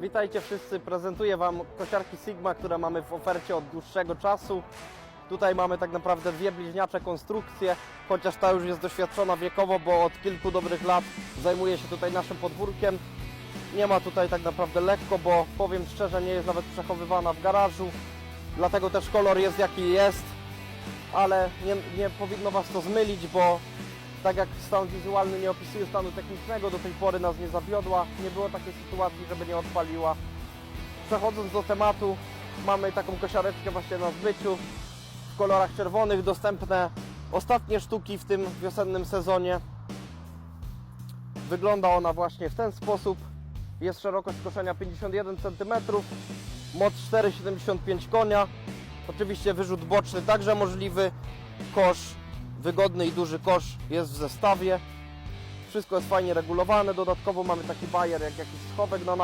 Witajcie wszyscy, prezentuję Wam kosiarki Sigma, które mamy w ofercie od dłuższego czasu. Tutaj mamy tak naprawdę dwie bliźniacze konstrukcje, chociaż ta już jest doświadczona wiekowo, bo od kilku dobrych lat zajmuje się tutaj naszym podwórkiem. Nie ma tutaj tak naprawdę lekko, bo powiem szczerze, nie jest nawet przechowywana w garażu, dlatego też kolor jest jaki jest, ale nie, nie powinno Was to zmylić, bo tak jak stan wizualny nie opisuje stanu technicznego, do tej pory nas nie zawiodła, nie było takiej sytuacji, żeby nie odpaliła. Przechodząc do tematu, mamy taką kosiareczkę właśnie na zbyciu w kolorach czerwonych, dostępne ostatnie sztuki w tym wiosennym sezonie. Wygląda ona właśnie w ten sposób. Jest szerokość koszenia 51 cm, moc 4,75 konia. Oczywiście wyrzut boczny także możliwy. Kosz, wygodny i duży kosz jest w zestawie. Wszystko jest fajnie regulowane. Dodatkowo mamy taki bajer jak jakiś schowek na